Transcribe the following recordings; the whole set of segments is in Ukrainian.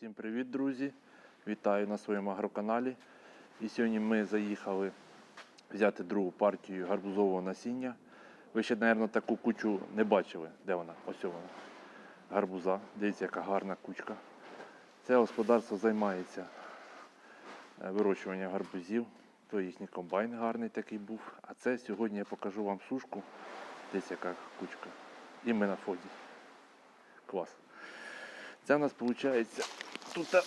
Всім привіт, друзі! Вітаю на своєму агроканалі. І сьогодні ми заїхали взяти другу партію гарбузового насіння. Ви ще, мабуть, таку кучу не бачили. Де вона? Ось вона. Гарбуза. Дивіться, яка гарна кучка. Це господарство займається е, вирощуванням гарбузів. То їхній комбайн гарний такий був. А це сьогодні я покажу вам сушку. Десь яка кучка. І ми на фоді. Клас. Це у нас виходить тут е,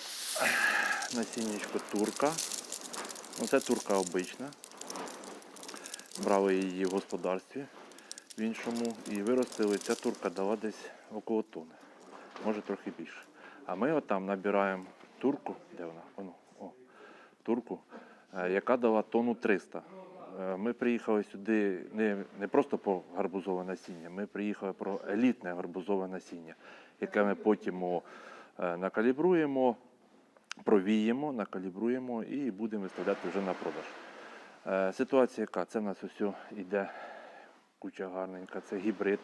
насіннячко турка. Ну, це турка обична. Брали її в господарстві в іншому і виростили. Ця турка дала десь около тони, може трохи більше. А ми отам набираємо турку, де вона? Воно, о, турку, е, яка дала тонну 300. Е, Ми приїхали сюди не, не просто по гарбузове насіння, ми приїхали про елітне гарбузове насіння, яке ми потім о, накалібруємо, провіємо, накалібруємо і будемо виставляти вже на продаж. Е, Ситуація яка? Це в нас ось іде куча гарненька, це гібрид.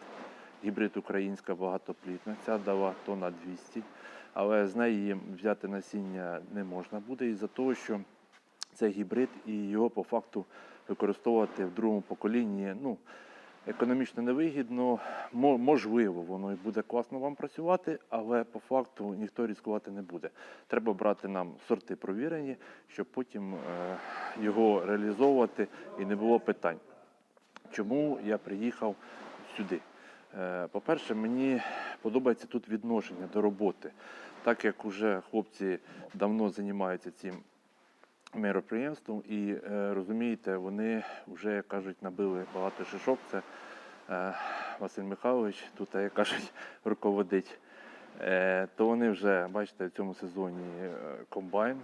Гібрид українська багатоплітна. Ця дала тонна 200, але з неї взяти насіння не можна буде із-за того, що це гібрид і його по факту використовувати в другому поколінні. Ну, економічно невигідно, Мо- можливо, воно і буде класно вам працювати, але по факту ніхто ризикувати не буде. Треба брати нам сорти провірені, щоб потім е, його реалізовувати і не було питань. Чому я приїхав сюди? Е, По-перше, мені подобається тут відношення до роботи. Так як вже хлопці давно займаються цим мероприємством і е, розумієте, вони вже, як кажуть, набили багато шишок. Це е, Василь Михайлович, тут, як кажуть, руководить. Е, то вони вже, бачите, в цьому сезоні комбайн,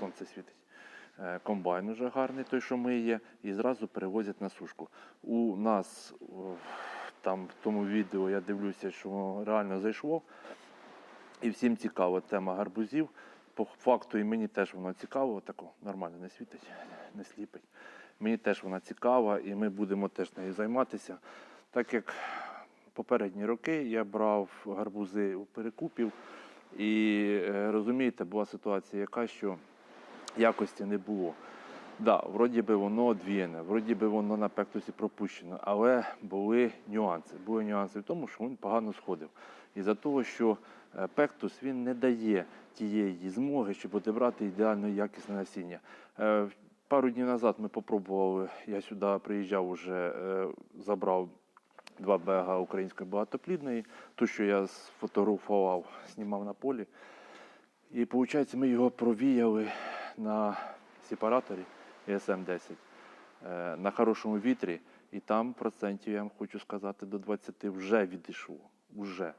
сонце світить. Комбайн уже гарний, той, що ми є, і зразу перевозять на сушку. У нас там в тому відео я дивлюся, що реально зайшло. І всім цікава тема гарбузів. По факту і мені теж воно цікаво, тако нормально не світить, не сліпить. Мені теж вона цікава, і ми будемо теж нею займатися. Так як попередні роки я брав гарбузи у перекупів, і е, розумієте, була ситуація яка, що якості не було. Да, вроді би воно одвіяне, вроді би воно на пектусі пропущено, але були нюанси. Були нюанси в тому, що він погано сходив. І за того, що е, пектус він не дає тієї змоги, щоб одібрати ідеально якісне насіння. Е, Пару днів назад ми попробували, я сюди приїжджав уже, е, забрав два бега української багатоплідної, ту, що я сфотографував, знімав на полі. І виходить, ми його провіяли на сепараторі ESM-10 е, на хорошому вітрі, і там процентів, я вам хочу сказати, до 20 вже відійшло. Уже.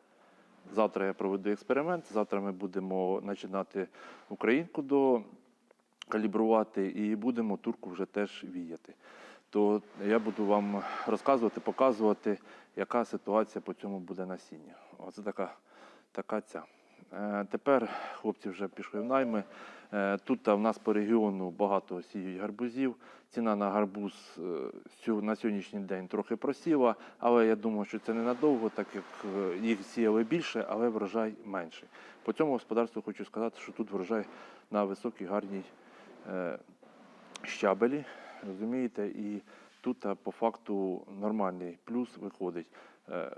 Завтра я проведу експеримент, завтра ми будемо починати українку до калібрувати і будемо турку вже теж віяти. То я буду вам розказувати, показувати, яка ситуація по цьому буде насіння. Оце така, така ця. Е, Тепер хлопці вже пішли в найми. Е, Тут в нас по регіону багато сіють гарбузів. Ціна на гарбуз е, на сьогоднішній день трохи просіла, але я думаю, що це ненадовго, так як е, їх сіяли більше, але врожай менший. По цьому господарству хочу сказати, що тут врожай на високій гарній е, щабелі, розумієте, і тут по факту нормальний плюс виходить.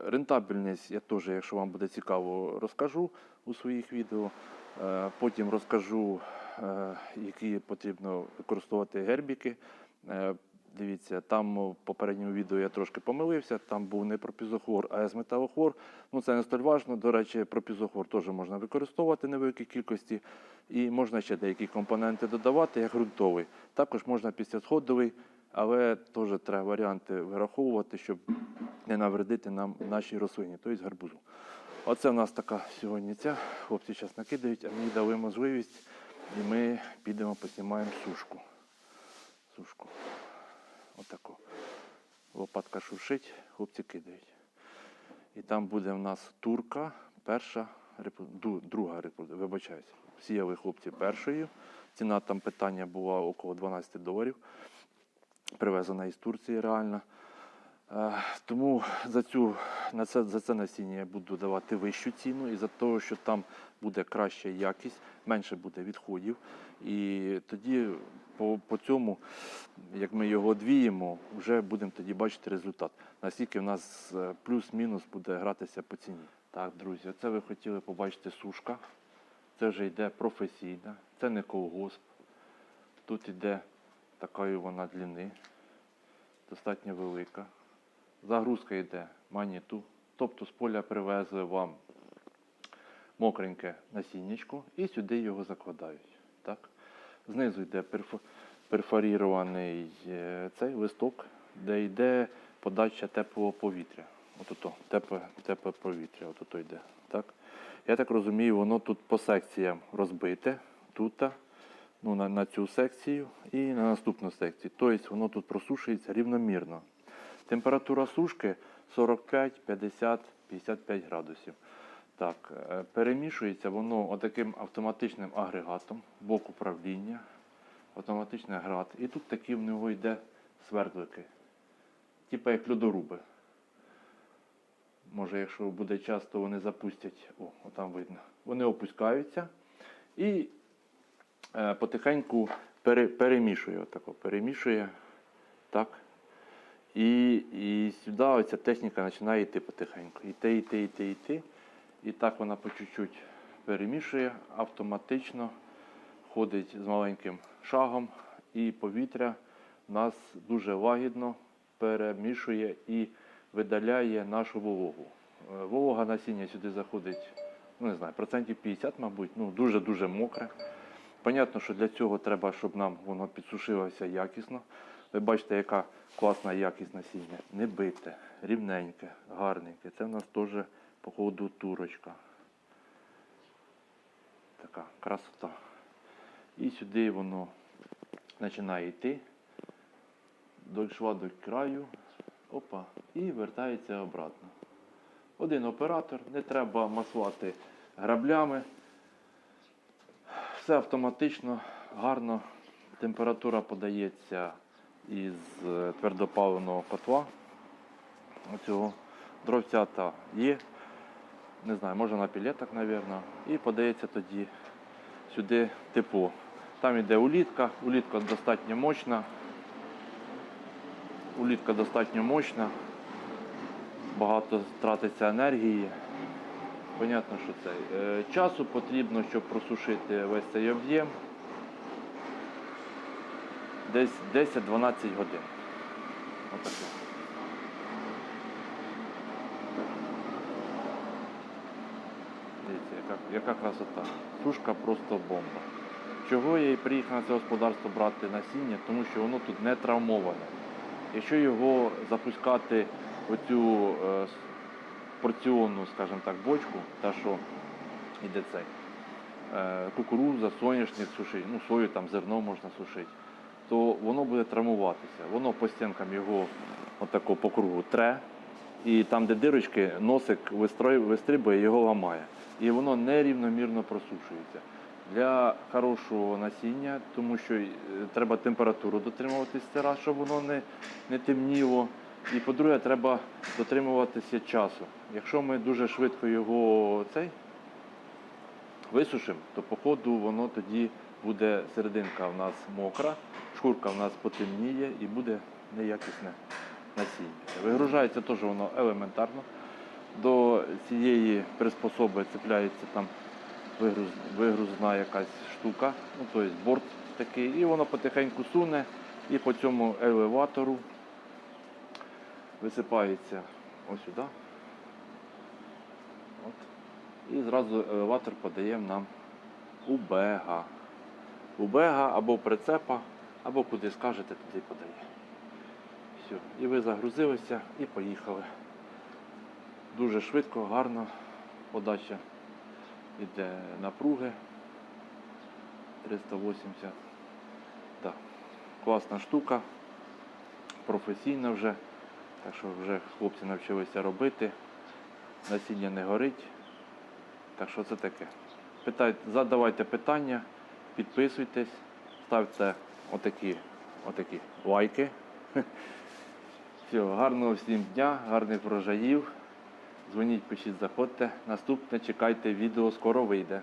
Рентабельність я теж, якщо вам буде цікаво, розкажу у своїх відео. Потім розкажу, які потрібно використовувати гербіки. Е, Дивіться, там в попередньому відео я трошки помилився, там був не пропізохлор, а есметалохлор. Ну це не столь важно. До речі, пропізохлор теж можна використовувати невеликій кількості. І можна ще деякі компоненти додавати, як ґрунтовий. Також можна післясходовий, але теж треба варіанти вираховувати, щоб не навредити нам нашій рослині, тобто гарбузу. Оце в нас така сьогодні ця. Хлопці зараз накидають, а мені дали можливість, і ми підемо поснімаємо сушку. Сушку. Отако. Лопатка шуршить, хлопці кидають. І там буде в нас турка, перша, друга репродукція, вибачаюся. Сіяли хлопці першою. Ціна там питання була около 12 доларів. Привезена із Турції реально. Е, Тому за, цю, на це, за це насіння я буду давати вищу ціну, і за того, що там буде краща якість, менше буде відходів. І тоді по, по цьому, як ми його двіємо, вже будемо тоді бачити результат. Наскільки в нас е, плюс-мінус буде гратися по ціні. Так, друзі, оце ви хотіли побачити сушка. Це вже йде професійна, це не колгосп. Тут йде такої вона длини, достатньо велика. Загрузка йде маніту. Тобто з поля привезли вам мокреньке насіннячко і сюди його закладають. Так? Знизу йде перфорірований е, цей листок, де йде подача теплого повітря. От тепле, тепле повітря, от йде. Так? Я так розумію, воно тут по секціям розбите, тут, ну, на, на цю секцію і на наступну секцію. Тобто воно тут просушується рівномірно. Температура сушки 45, 50, 55 градусів. Так, е, перемішується воно отаким автоматичним агрегатом, блок управління, автоматичний агрегат. І тут такі в нього йде свердлики, типу як льодоруби. Може, якщо буде час, то вони запустять, о, отам видно. Вони опускаються і е, потихеньку пере, перемішує, отако, перемішує. Так. І, і сюди оця техніка починає йти потихеньку. Йти, йти, йти, йти. І так вона по чуть-чуть перемішує, автоматично ходить з маленьким шагом, і повітря нас дуже лагідно перемішує і видаляє нашу вологу. Е, Волога насіння сюди заходить, ну не знаю, процентів 50, мабуть, ну дуже-дуже мокре. Понятно, що для цього треба, щоб нам воно підсушилося якісно. Ви бачите, яка класна якість насіння. Не бите, рівненьке, гарненьке. Це в нас теж, походу, турочка. Така красота. І сюди воно починає йти. Дійшла до краю. Опа. І вертається обратно. Один оператор, не треба маслати граблями. Все автоматично, гарно. Температура подається із е, твердопаливного котла. Оцього дровцята є. Не знаю, може на пілетах, мабуть. І подається тоді сюди тепло. Там йде улітка, улітка достатньо мощна. Улітка достатньо мощна. Багато тратиться енергії. Понятно, що це. Е, Часу потрібно, щоб просушити весь цей об'єм. Десь 10-12 годин. Отаке. Дивіться, яка, яка красота. Сушка просто бомба. Чого я і приїхав на це господарство брати насіння? Тому що воно тут не травмоване. Якщо його запускати оцю е, порціонну, скажімо так, бочку, та що іде цей, е, кукурудза, соняшник сушить, ну сою там зерно можна сушити, то воно буде травмуватися. Воно по стінкам його отако по кругу тре, і там, де дирочки, носик вистрибує, його ламає. І воно нерівномірно просушується. Для хорошого насіння, тому що е, треба температуру дотримуватись це раз, щоб воно не, не темніло. І по-друге, треба дотримуватися часу. Якщо ми дуже швидко його цей висушимо, то по ходу воно тоді буде серединка в нас мокра, шкурка в нас потемніє і буде неякісне насіння. Вигружається теж воно елементарно. До цієї приспособи цепляється там вигруз, вигрузна якась штука, ну, тобто борт такий, і воно потихеньку суне, і по цьому елеватору висипається ось сюди. От. І зразу елеватор подає нам у бега. У бега або прицепа, або куди скажете, туди подає. Все. І ви загрузилися і поїхали. Дуже швидко, гарно подача іде напруги 380. Так. Класна штука, професійна вже. Так що вже хлопці навчилися робити. Насіння не горить. Так що це таке? Питайте, задавайте питання, підписуйтесь, ставте отакі, отакі лайки. Все, гарного всім дня, гарних врожаїв. Дзвоніть, пишіть, заходьте. Наступне чекайте відео, скоро вийде.